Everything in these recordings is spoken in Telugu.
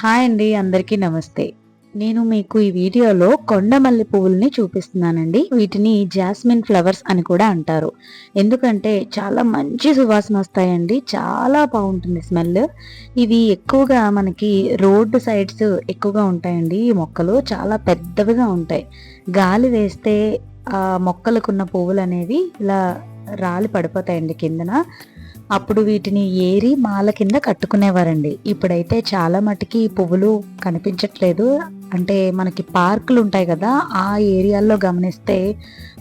హాయ్ అండి అందరికీ నమస్తే. నేను మీకు ఈ వీడియోలో కొండమల్లి పువ్వుల్ని చూపిస్తున్నానండి. వీటిని జాస్మిన్ ఫ్లవర్స్ అని కూడా అంటారు. ఎందుకంటే చాలా మంచి సువాసన వస్తాయండి. చాలా బాగుంటుంది స్మెల్. ఇవి ఎక్కువగా మనకి రోడ్డు సైడ్స్ ఎక్కువగా ఉంటాయండి ఈ మొక్కలు. చాలా పెద్దవిగా ఉంటాయి. గాలి వేస్తే ఆ మొక్కలకున్న పువ్వులు అనేవి ఇలా రాలి పడిపోతాయండి కిందన. అప్పుడు వీటిని ఏరి మాల కింద కట్టుకునేవారండి. ఇప్పుడైతే చాలా మటుకి పువ్వులు కనిపించట్లేదు. అంటే మనకి పార్కులు ఉంటాయి కదా ఆ ఏరియాల్లో గమనిస్తే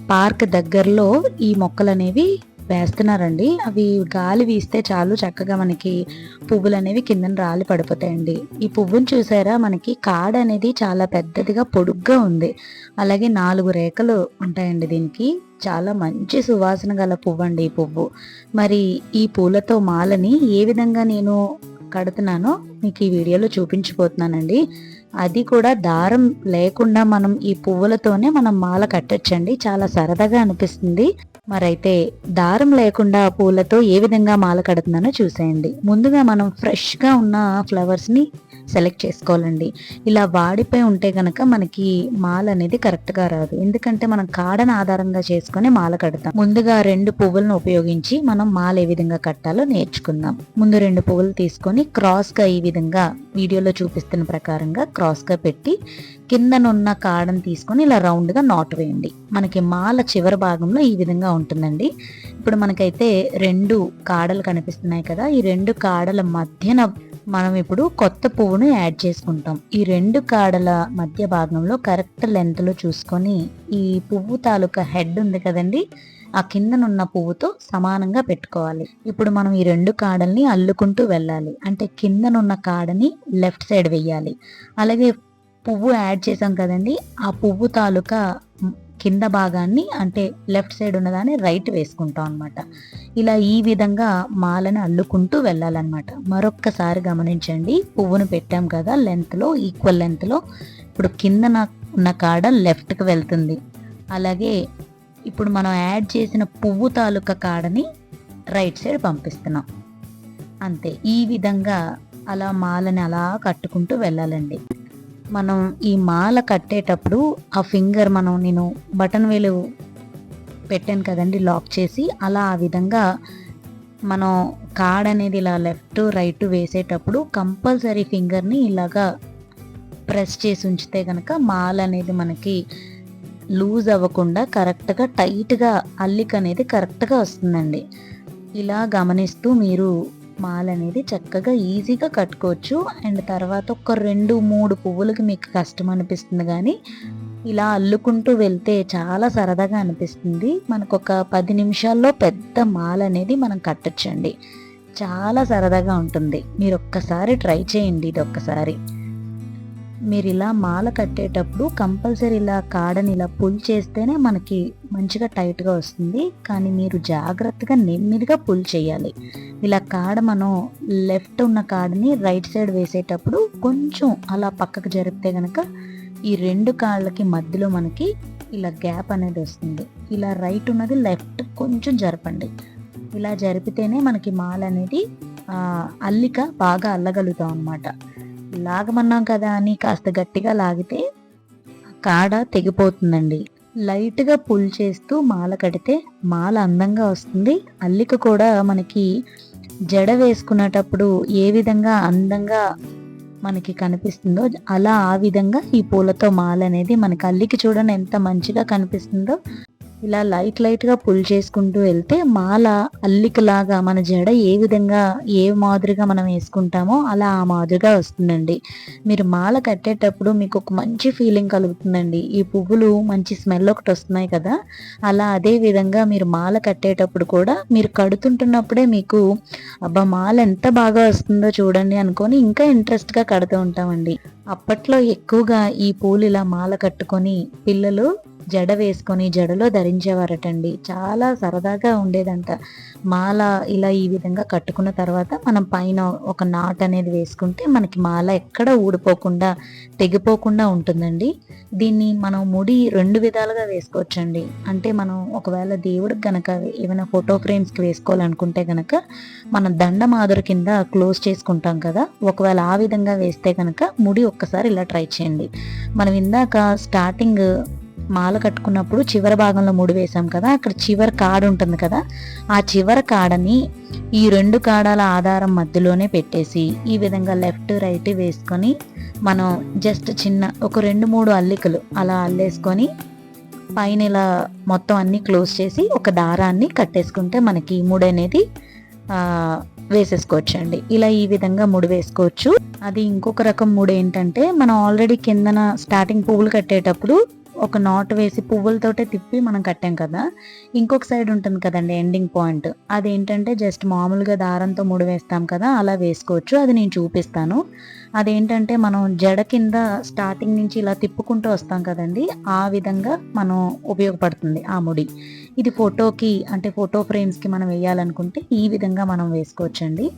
పార్క్ దగ్గరలో ఈ మొక్కలు అనేవి వేస్తున్నారండి. అవి గాలి వీస్తే చాలు. చక్కగా మనకి పువ్వులు అనేవి కిందన రాలి పడిపోతాయండి. ఈ పువ్వును చూసారా? మనకి కాడ అనేది చాలా పెద్దదిగా పొడుగ్గా ఉంది. అలాగే నాలుగు రేఖలు ఉంటాయండి దీనికి. చాలా మంచి సువాసన గల పువ్వు అండి ఈ పువ్వు. మరి ఈ పూలతో మాలని ఏ విధంగా నేను కడుతున్నానో మీకు ఈ వీడియోలో చూపించిపోతున్నానండి. అది కూడా దారం లేకుండా మనం ఈ పువ్వులతోనే మనం మాల కట్టచ్చండి. చాలా సరదాగా అనిపిస్తుంది. మరైతే దారం లేకుండా పూలతో ఏ విధంగా మాల కడుతున్నానో చూసేయండి. ముందుగా మనం ఫ్రెష్గా ఉన్న ఫ్లవర్స్ని సెలెక్ట్ చేసుకోవాలండి. ఇలా వాడిపోయి ఉంటే కనుక మనకి మాల అనేది కరెక్ట్గా రాదు. ఎందుకంటే మనం కాడను ఆధారంగా చేసుకుని మాల కడతాం. ముందుగా రెండు పువ్వులను ఉపయోగించి మనం మాల ఏ విధంగా కట్టాలో నేర్చుకుందాం. ముందు రెండు పువ్వులు తీసుకొని క్రాస్గా ఈ విధంగా వీడియోలో చూపిస్తున్న ప్రకారంగా క్రాస్గా పెట్టి కిందనున్న కాడను తీసుకొని ఇలా రౌండ్గా నాట్ వేయండి. మనకి మాల చివరి భాగంలో ఈ విధంగా ఉంటుందండి. ఇప్పుడు మనకైతే రెండు కాడలు కనిపిస్తున్నాయి కదా. ఈ రెండు కాడల మధ్యన మనం ఇప్పుడు కొత్త పువ్వును యాడ్ చేసుకుంటాం. ఈ రెండు కాడల మధ్య భాగంలో కరెక్ట్ లెంత్లో చూసుకొని ఈ పువ్వు తాలూకా హెడ్ ఉంది కదండి ఆ కిందనున్న పువ్వుతో సమానంగా పెట్టుకోవాలి. ఇప్పుడు మనం ఈ రెండు కాడల్ని అల్లుకుంటూ వెళ్ళాలి. అంటే కిందనున్న కాడని లెఫ్ట్ సైడ్ వెయ్యాలి. అలాగే పువ్వు యాడ్ చేసాం కదండి ఆ పువ్వు తాలూకా కింద భాగాన్ని అంటే లెఫ్ట్ సైడ్ ఉన్నదాన్ని రైట్ వేసుకుంటాం అనమాట ఇలా ఈ విధంగా మాలను అల్లుకుంటూ వెళ్ళాలన్నమాట. మరొక్కసారి గమనించండి పువ్వును పెట్టాం కదా లెంత్లో ఈక్వల్ లెంత్లో. ఇప్పుడు కింద ఉన్న కాడ లెఫ్ట్కి వెళ్తుంది. అలాగే ఇప్పుడు మనం యాడ్ చేసిన పువ్వు తాలూకా కాడని రైట్ సైడ్ పంపిస్తున్నాం. అంతే ఈ విధంగా అలా మాలని అలా కట్టుకుంటూ వెళ్ళాలండి. మనం ఈ మాల కట్టేటప్పుడు ఆ ఫింగర్ మనం నేను బటన్ వేలు పెట్టాను కదండి లాక్ చేసి. అలా ఆ విధంగా మనం కార్డ్ అనేది ఇలా లెఫ్ట్ రైట్ వేసేటప్పుడు కంపల్సరీ ఫింగర్ని ఇలాగా ప్రెస్ చేసి ఉంచితే కనుక మాల అనేది మనకి లూజ్ అవ్వకుండా కరెక్ట్గా టైట్గా అల్లిక అనేది కరెక్ట్గా వస్తుందండి. ఇలా గమనిస్తూ మీరు మాల అనేది చక్కగా ఈజీగా కట్టుకోవచ్చు. అండ్ తర్వాత ఒక రెండు మూడు పువ్వులకి మీకు కష్టం అనిపిస్తుంది కానీ ఇలా అల్లుకుంటూ వెళ్తే చాలా సరదాగా అనిపిస్తుంది. మనకు ఒక పది నిమిషాల్లో పెద్ద మాల అనేది మనం కట్టచ్చండి. చాలా సరదాగా ఉంటుంది. మీరు ఒక్కసారి ట్రై చేయండి ఇది ఒక్కసారి మీరు ఇలా మాల కట్టేటప్పుడు కంపల్సరీ ఇలా కాడని ఇలా పుల్ చేస్తేనే మనకి మంచిగా టైట్గా వస్తుంది. కానీ మీరు జాగ్రత్తగా నెమ్మదిగా పుల్ చేయాలి. ఇలా కాడ మనం లెఫ్ట్ ఉన్న కాడని రైట్ సైడ్ వేసేటప్పుడు కొంచెం అలా పక్కకు జరిపితే కనుక ఈ రెండు కాళ్ళకి మధ్యలో మనకి ఇలా గ్యాప్ అనేది వస్తుంది. ఇలా రైట్ ఉన్నది లెఫ్ట్ కొంచెం జరపండి. ఇలా జరిపితేనే మనకి మాల అనేది అల్లిక బాగా అల్లగలుగుతాం అనమాట లాగమన్నాం కదా అని కాస్త గట్టిగా లాగితే కాడ తెగిపోతుందండి. లైట్గా పుల్ చేస్తూ మాల కడితే మాల అందంగా వస్తుంది. అల్లిక కూడా మనకి జడ వేసుకునేటప్పుడు ఏ విధంగా అందంగా మనకి కనిపిస్తుందో అలా ఆ విధంగా ఈ పూలతో మాల అనేది మనకి అల్లికి చూడండి ఎంత మంచిగా కనిపిస్తుందో. ఇలా లైట్ లైట్గా పుల్ చేసుకుంటూ వెళ్తే మాల అల్లికలాగా మన జడ ఏ విధంగా ఏ మాదిరిగా మనం వేసుకుంటామో అలా ఆ మాదిరిగా వస్తుందండి. మీరు మాల కట్టేటప్పుడు మీకు ఒక మంచి ఫీలింగ్ కలుగుతుందండి. ఈ పువ్వులు మంచి స్మెల్ ఒకటి వస్తున్నాయి కదా అలా అదే విధంగా మీరు మాల కట్టేటప్పుడు కూడా మీరు కడుతుంటున్నప్పుడే మీకు అబ్బా మాల ఎంత బాగా వస్తుందో చూడండి అనుకొని ఇంకా ఇంట్రెస్ట్గా కడుతూ ఉంటామండి. అప్పట్లో ఎక్కువగా ఈ పూలు ఇలా మాల కట్టుకొని పిల్లలు జడ వేసుకొని జడలో ధరించేవారటండి. చాలా సరదాగా ఉండేదంట. మాల ఇలా ఈ విధంగా కట్టుకున్న తర్వాత మనం పైన ఒక నాట్ అనేది వేసుకుంటే మనకి మాల ఎక్కడ ఊడిపోకుండా తెగిపోకుండా ఉంటుందండి. దీన్ని మనం ముడి రెండు విధాలుగా వేసుకోవచ్చండి. అంటే మనం ఒకవేళ దేవుడికి గనక ఏమైనా ఫోటో ఫ్రేమ్స్కి వేసుకోవాలనుకుంటే గనక మనం దండ మాదిరి కింద క్లోజ్ చేసుకుంటాం కదా ఒకవేళ ఆ విధంగా వేస్తే కనుక ముడి ఒక్కసారి ఇలా ట్రై చేయండి. మనం ఇందాక స్టార్టింగ్ మాల కట్టుకున్నప్పుడు చివరి భాగంలో ముడి వేసాం కదా అక్కడ చివరి కాడ ఉంటుంది కదా ఆ చివరి కాడని ఈ రెండు కాడాల ఆధారం మధ్యలోనే పెట్టేసి ఈ విధంగా లెఫ్ట్ రైట్ వేసుకొని మనం జస్ట్ చిన్న ఒక రెండు మూడు అల్లికలు అలా అల్లేసుకొని పైన ఇలా మొత్తం అన్ని క్లోజ్ చేసి ఒక దారాన్ని కట్టేసుకుంటే మనకి ముడి అనేది వేసేసుకోవచ్చు ఇలా ఈ విధంగా ముడి వేసుకోవచ్చు. అది ఇంకొక రకం ముడి ఏంటంటే మనం ఆల్రెడీ కిందన స్టార్టింగ్ పువ్వులు కట్టేటప్పుడు ఒక నాట్ వేసి పువ్వులతోటే తిప్పి మనం కట్టాం కదా. ఇంకొక సైడ్ ఉంటుంది కదండి ఎండింగ్ పాయింట్. అదేంటంటే జస్ట్ మామూలుగా దారంతో ముడి వేస్తాం కదా అలా వేసుకోవచ్చు. అది నేను చూపిస్తాను. అదేంటంటే మనం జడ కింద స్టార్టింగ్ నుంచి ఇలా తిప్పుకుంటూ వస్తాం కదండి ఆ విధంగా మనం ఉపయోగపడుతుంది ఆ ముడి. ఇది ఫోటోకి అంటే ఫోటో ఫ్రేమ్స్కి మనం వేయాలనుకుంటే ఈ విధంగా మనం వేసుకోవచ్చండి.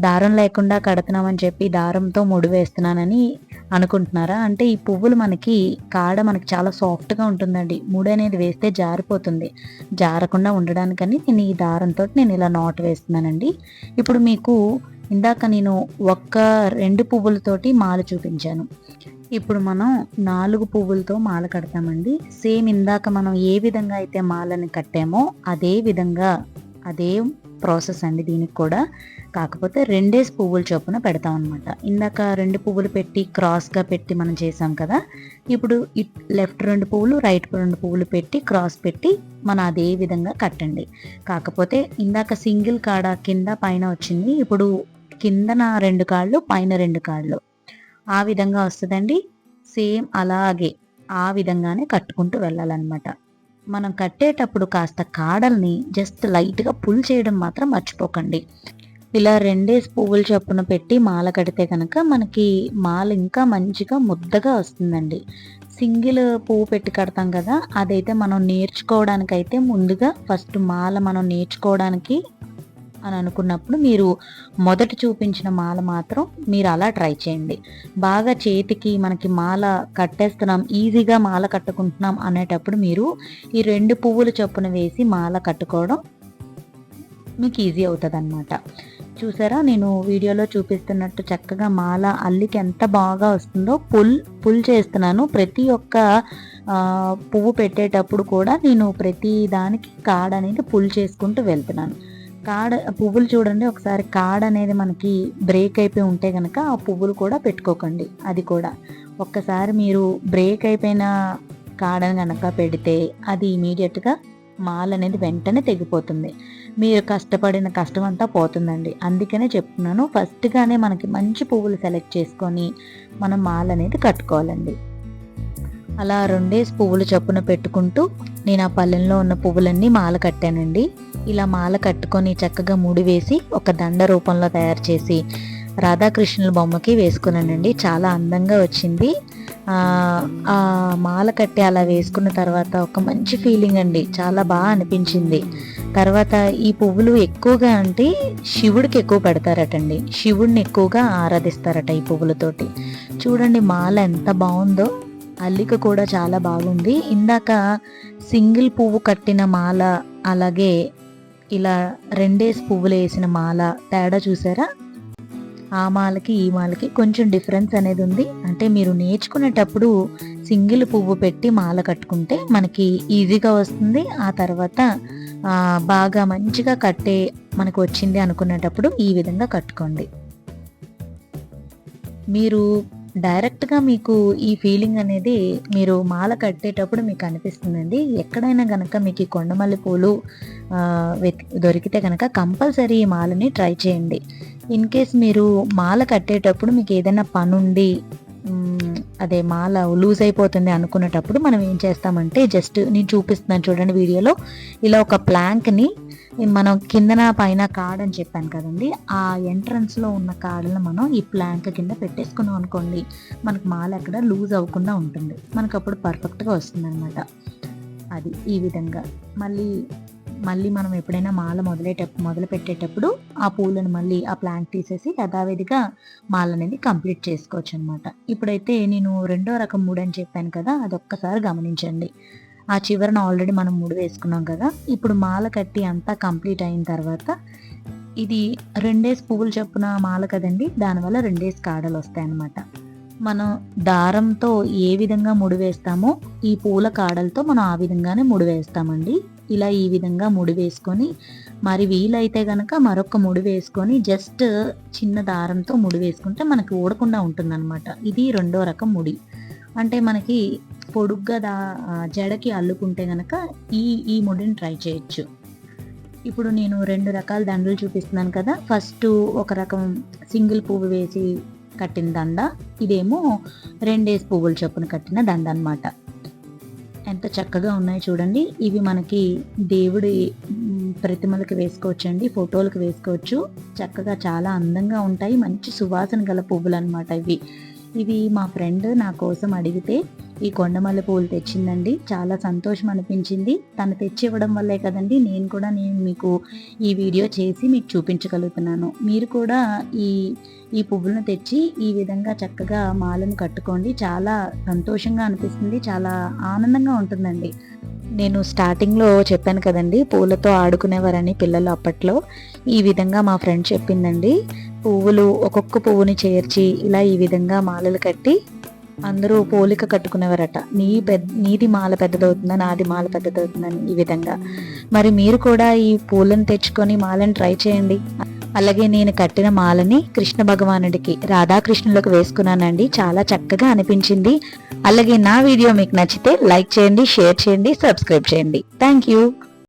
దారం లేకుండా కడుతున్నామని చెప్పి దారంతో ముడి వేస్తున్నానని అనుకుంటున్నారా? అంటే ఈ పువ్వులు మనకి కాడ మనకి చాలా సాఫ్ట్గా ఉంటుందండి. ముడి అనేది వేస్తే జారిపోతుంది. జారకుండా ఉండడానికని నేను ఈ దారంతో నేను ఇలా నాట్ వేస్తున్నానండి. ఇప్పుడు మీకు ఇందాక నేను ఒక్క రెండు పువ్వులతోటి మాల చూపించాను. ఇప్పుడు మనం నాలుగు పువ్వులతో మాల కడతామండి. సేమ్ ఇందాక మనం ఏ విధంగా అయితే మాలని కట్టామో అదే విధంగా అదే ప్రాసెస్ అండి దీనికి కూడా. కాకపోతే రెండేసి పువ్వుల చొప్పున పెడతాం అనమాట ఇందాక రెండు పువ్వులు పెట్టి క్రాస్గా పెట్టి మనం చేసాం కదా. ఇప్పుడు లెఫ్ట్ రెండు పువ్వులు రైట్ రెండు పువ్వులు పెట్టి క్రాస్ పెట్టి మనం అదే విధంగా కట్టండి. కాకపోతే ఇందాక సింగిల్ కాడ కింద పైన వచ్చింది. ఇప్పుడు కిందన రెండు కాళ్ళు పైన రెండు కాళ్ళు. ఆ విధంగా వస్తుందండి. సేమ్ అలాగే ఆ విధంగానే కట్టుకుంటూ వెళ్ళాలన్నమాట. మనం కట్టేటప్పుడు కాస్త కాడల్ని జస్ట్ లైట్గా పుల్ చేయడం మాత్రం మర్చిపోకండి. ఇలా రెండేసి పువ్వులు చొప్పున పెట్టి మాల కడితే కనుక మనకి మాల ఇంకా మంచిగా ముద్దగా వస్తుందండి. సింగిల్ పువ్వు పెట్టి కడతాం కదా అదైతే మనం నేర్చుకోవడానికైతే ముందుగా ఫస్ట్ మాల మనం నేర్చుకోవడానికి అని అనుకున్నప్పుడు మీరు మొదట చూపించిన మాల మాత్రం మీరు అలా ట్రై చేయండి. బాగా చేతికి మనకి మాల కట్టేస్తున్నాం ఈజీగా మాల కట్టుకుంటున్నాం అనేటప్పుడు మీరు ఈ రెండు పువ్వులు చొప్పున వేసి మాల కట్టుకోవడం మీకు ఈజీ అవుతుంది అనమాట చూసారా? నేను వీడియోలో చూపిస్తున్నట్టు చక్కగా మాల అల్లికి ఎంత బాగా వస్తుందో పుల్ పుల్ చేస్తున్నాను. ప్రతి ఒక్క పువ్వు పెట్టేటప్పుడు కూడా నేను ప్రతి దానికి కాడ అనేది పుల్ చేసుకుంటూ వెళ్తున్నాను. కాడ పువ్వులు చూడండి ఒకసారి కాడ అనేది మనకి బ్రేక్ అయిపోయి ఉంటే కనుక ఆ పువ్వులు కూడా పెట్టుకోకండి. అది కూడా. ఒక్కసారి మీరు బ్రేక్ అయిపోయిన కాడను కనుక పెడితే అది ఇమీడియట్గా మాల్ అనేది వెంటనే తెగిపోతుంది. మీరు కష్టపడిన కష్టం అంతా పోతుందండి. అందుకనే చెప్తున్నాను ఫస్ట్గానే మనకి మంచి పువ్వులు సెలెక్ట్ చేసుకొని మనం మాల్ అనేది కట్టుకోవాలండి. అలా రెండేసి పువ్వులు చొప్పున పెట్టుకుంటూ నేను ఆ పల్లెంలో ఉన్న పువ్వులన్నీ మాల కట్టానండి. ఇలా మాల కట్టుకొని చక్కగా ముడివేసి ఒక దండ రూపంలో తయారు చేసి రాధాకృష్ణుల బొమ్మకి వేసుకున్నానండి. చాలా అందంగా వచ్చింది. ఆ మాల కట్టి అలా వేసుకున్న తర్వాత ఒక మంచి ఫీలింగ్ అండి. చాలా బాగా అనిపించింది. తర్వాత ఈ పువ్వులు ఎక్కువగా అంటే శివుడికి ఎక్కువ పెడతారటండి. శివుడిని ఎక్కువగా ఆరాధిస్తారట ఈ పువ్వులతోటి. చూడండి మాల ఎంత బాగుందో. అల్లిక కూడా చాలా బాగుంది. ఇందాక సింగిల్ పువ్వు కట్టిన మాల అలాగే ఇలా రెండేసి పువ్వులు వేసిన మాల. తేడా చూసారా? ఆ మాలకి ఈ మాలకి కొంచెం డిఫరెన్స్ అనేది ఉంది. అంటే మీరు నేర్చుకునేటప్పుడు సింగిల్ పువ్వు పెట్టి మాల కట్టుకుంటే మనకి ఈజీగా వస్తుంది. ఆ తర్వాత బాగా మంచిగా కట్టే మనకు వచ్చింది అనుకునేటప్పుడు ఈ విధంగా కట్టుకోండి. మీరు డైరెక్ట్గా మీకు ఈ ఫీలింగ్ అనేది మీరు మాల కట్టేటప్పుడు మీకు అనిపిస్తుందండి. ఎక్కడైనా కనుక మీకు ఈ కొండమల్లి పూలు దొరికితే కనుక కంపల్సరీ ఈ మాలని ట్రై చేయండి. ఇన్ కేస్ మీరు మాల కట్టేటప్పుడు మీకు ఏదైనా పనుండి అదే మాల లూజ్ అయిపోతుంది అనుకునేటప్పుడు మనం ఏం చేస్తామంటే జస్ట్ నేను చూపిస్తున్నాను చూడండి వీడియోలో ఇలా ఒక ప్లాంక్ని మనం కిందన పైన కార్డ్ అని చెప్పాను కదండి ఆ ఎంట్రన్స్లో ఉన్న కార్డులను మనం ఈ ప్లాంక్ కింద పెట్టేసుకున్నాం అనుకోండి మనకు మాల ఎక్కడ లూజ్ అవ్వకుండా ఉంటుంది. మనకు అప్పుడు పర్ఫెక్ట్గా వస్తుంది అనమాట అది ఈ విధంగా. మళ్ళీ మళ్ళీ మనం ఎప్పుడైనా మాల మొదలేటప్పుడు మొదలు పెట్టేటప్పుడు ఆ పూలను మళ్ళీ ఆ ప్లాంట్ తీసేసి యథావిధిగా మాల అనేది కంప్లీట్ చేసుకోవచ్చు అనమాట ఇప్పుడైతే నేను రెండో రకం మూడు అని చెప్పాను కదా అది ఒక్కసారి గమనించండి. ఆ చివరన ఆల్రెడీ మనం ముడి వేసుకున్నాం కదా. ఇప్పుడు మాల కట్టి అంతా కంప్లీట్ అయిన తర్వాత ఇది రెండేసి పువ్వులు చొప్పున మాల కదండి. దానివల్ల రెండేసి కాడలు వస్తాయి అన్నమాట. మనం దారంతో ఏ విధంగా ముడి వేస్తామో ఈ పూల కాడలతో మనం ఆ విధంగానే ముడి వేస్తామండి. ఇలా ఈ విధంగా ముడి వేసుకొని మరి వీలైతే గనక మరొక ముడి వేసుకొని జస్ట్ చిన్న దారంతో ముడి వేసుకుంటే మనకి ఊడకుండా ఉంటుందన్నమాట. ఇది రెండో రకం ముడి. అంటే మనకి పొడుగ్గా దా జడకి అల్లుకుంటే కనుక ఈ ఈ ముడిని ట్రై చేయొచ్చు. ఇప్పుడు నేను రెండు రకాల దండలు చూపిస్తున్నాను కదా. ఫస్ట్ ఒక రకం సింగిల్ పువ్వు వేసి కట్టిన దండ ఇదేమో రెండేసి పువ్వులు చొప్పున కట్టిన దండ అన్నమాట. ఎంత చక్కగా ఉన్నాయి చూడండి. ఇవి మనకి దేవుడి ప్రతిమలకు వేసుకోవచ్చండి ఫోటోలకు వేసుకోవచ్చు. చక్కగా చాలా అందంగా ఉంటాయి. మంచి సువాసన గల పువ్వులు అనమాట ఇవి. ఇవి మా ఫ్రెండ్ నా కోసం అడిగితే ఈ కొండమల్లె పువ్వులు తెచ్చిందండి. చాలా సంతోషం అనిపించింది. తను తెచ్చి ఇవ్వడం వల్లే కదండి నేను కూడా నేను మీకు ఈ వీడియో చేసి మీకు చూపించగలుగుతున్నాను. మీరు కూడా ఈ ఈ పువ్వులను తెచ్చి ఈ విధంగా చక్కగా మాలను కట్టుకోండి. చాలా సంతోషంగా అనిపిస్తుంది. చాలా ఆనందంగా ఉంటుందండి. నేను స్టార్టింగ్లో చెప్పాను కదండి పూలతో ఆడుకునేవారని పిల్లలు అప్పట్లో. ఈ విధంగా మా ఫ్రెండ్ చెప్పిందండి. పువ్వులు ఒక్కొక్క పువ్వుని చేర్చి ఇలా ఈ విధంగా మాలలు కట్టి అందరూ పోలిక కట్టుకునేవారట. నీ పెద్ద నీది మాల పెద్దదవుతుందా నాది మాల పెద్దదవుతుందని ఈ విధంగా. మరి మీరు కూడా ఈ పూలను తెచ్చుకొని మాలను ట్రై చేయండి. అలాగే నేను కట్టిన మాలని కృష్ణ భగవానుడికి రాధాకృష్ణులకు వేసుకున్నానండి. చాలా చక్కగా అనిపించింది. అలాగే నా వీడియో మీకు నచ్చితే లైక్ చేయండి షేర్ చేయండి సబ్స్క్రైబ్ చేయండి. Thank you.